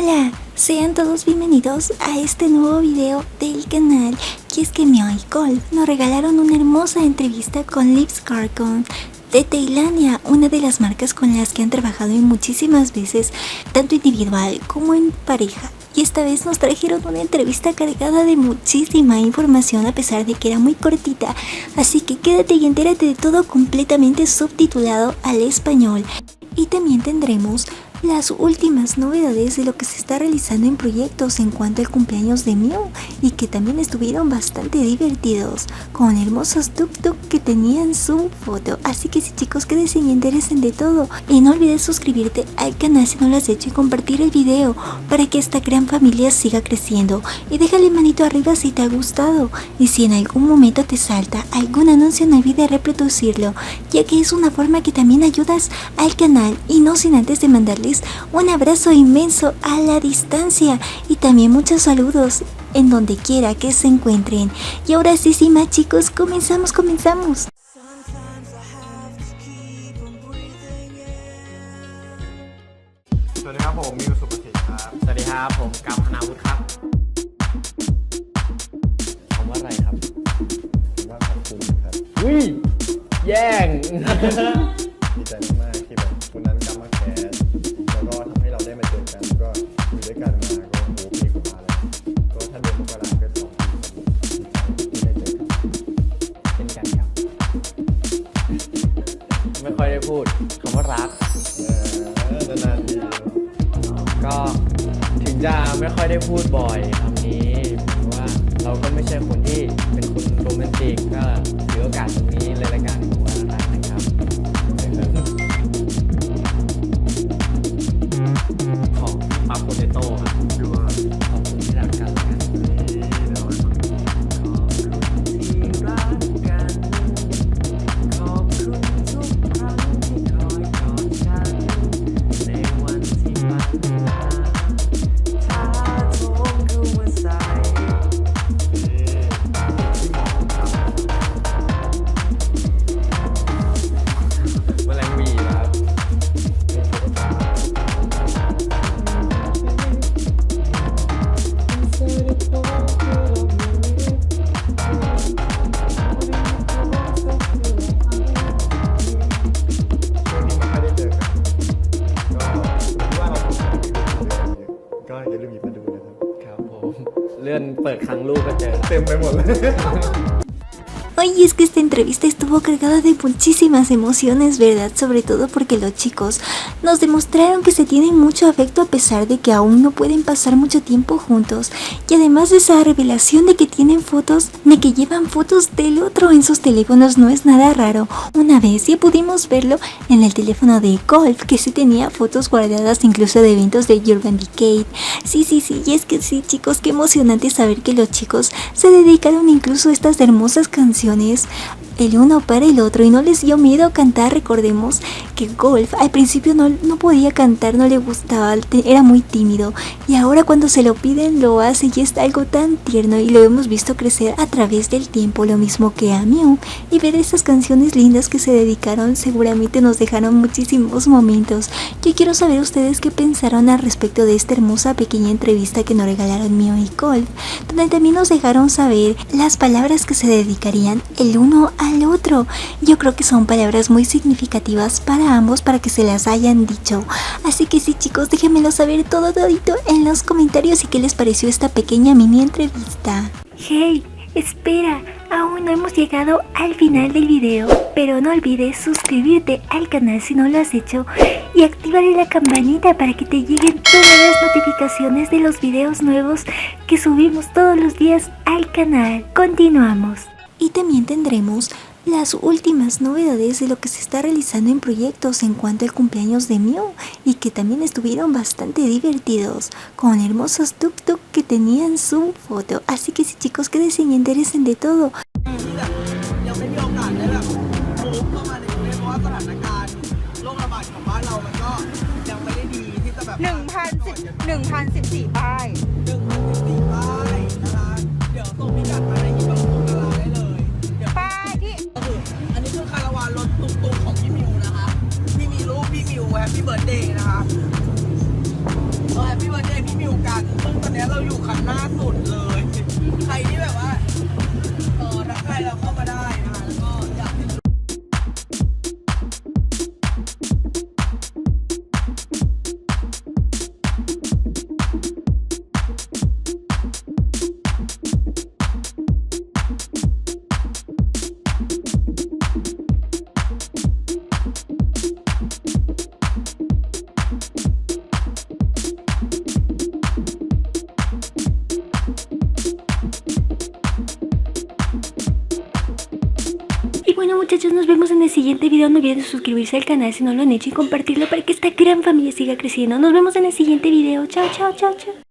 Hola, sean todos bienvenidos a este nuevo video del canal y es que Mio y Cole nos regalaron una hermosa entrevista con Lips Carcon de Tailandia, una de las marcas con las que han trabajado en muchísimas veces, tanto individual como en pareja. Y esta vez nos trajeron una entrevista cargada de muchísima información a pesar de que era muy cortita, así que quédate y entérate de todo completamente subtitulado al español. Y también tendremos las últimas novedades de lo que se está realizando en proyectos en cuanto al cumpleaños de Mew y que también estuvieron bastante divertidos con hermosos tuk tuk que tenían su foto. Así que si chicos quédense y interesen de todo. Y no olvides suscribirte al canal si no lo has hecho y compartir el video para que esta gran familia siga creciendo. Y déjale manito arriba si te ha gustado y si en algún momento te salta algún anuncio no olvides reproducirlo ya que es una forma que también ayudas al canal. Y no sin antes de mandarle un abrazo inmenso a la distancia y también muchos saludos en donde quiera que se encuentren. Y ahora sí, sí, más chicos, comenzamos, comenzamos. สวัสดีครับผมมิวสุภสิทธิ์ครับ สวัสดีครับผมกัมพนาวุฒิครับคำว่าอะไรครับคำว่าขอบคุณครับอุ้ยแย่ง ไม่ค่อยได้พูดคำว่ารัก เออนานๆทีก็ถึงจะไม่ค่อยได้พูดบ่อยคำนี้เพราะว่าเราก็ไม่ใช่คนที่เป็นคนโรแมนติกก็ถือโอกาสตรงนี้เลยละกันคำว่ารักนะครับ ของปาโปเตโต้ครับดูว่าขอบคุณ ก็อย่าลืมหยิบมาดูนะครับ ครับผม เลื่อนเปิดครั้งลูกก็เจอ เต็มไปหมดเลย Oye, es que esta entrevista estuvo cargada de muchísimas emociones, ¿verdad? Sobre todo porque los chicos nos demostraron que se tienen mucho afecto a pesar de que aún no pueden pasar mucho tiempo juntos. Y además de esa revelación de que tienen fotos, de que llevan fotos del otro en sus teléfonos, no es nada raro. Una vez ya pudimos verlo en el teléfono de Golf, que sí tenía fotos guardadas incluso de eventos de Urban Decade. Sí, sí, sí, y es que sí, chicos, qué emocionante saber que los chicos se dedicaron incluso a estas hermosas canciones canciones el uno para el otro y no les dio miedo cantar. Recordemos que Golf al principio no, no podía cantar, no le gustaba, era muy tímido y ahora cuando se lo piden lo hace y es algo tan tierno y lo hemos visto crecer a través del tiempo, lo mismo que a Mew y ver esas canciones lindas que se dedicaron seguramente nos dejaron muchísimos momentos. Yo quiero saber ustedes qué pensaron al respecto de esta hermosa pequeña entrevista que nos regalaron Mew y Golf, donde también nos dejaron saber las palabras que se dedicarían el uno al otro. Yo creo que son palabras muy significativas para ambos para que se las hayan dicho. Así que sí chicos, déjenmelo saber todo todito en los comentarios y qué les pareció esta pequeña mini entrevista. Hey, espera, aún no hemos llegado al final del video, pero no olvides suscribirte al canal si no lo has hecho y activaré la campanita para que te lleguen todas las notificaciones de los videos nuevos que subimos todos los días al canal. Continuamos. Y también tendremos las últimas novedades de lo que se está realizando en proyectos en cuanto al cumpleaños de Mew y que también estuvieron bastante divertidos con hermosos tuk tuk que tenían su foto. Así que sí chicos quédense y interesen de todo. แฮปปี้เบิร์ดเดย์นะคะเออแฮปปี้เบิร์ดเดย์พี่มิวกันซึ่งตอนนี้เราอยู่คันหน้าสุดเลย ใครที่แบบว่า เออรักใครเราเข้ามาได้นะคะ bueno muchachos, nos vemos en el siguiente video. No olviden suscribirse al canal si no lo han hecho y compartirlo para que esta gran familia siga creciendo. Nos vemos en el siguiente video. Chao, chao, chao, chao.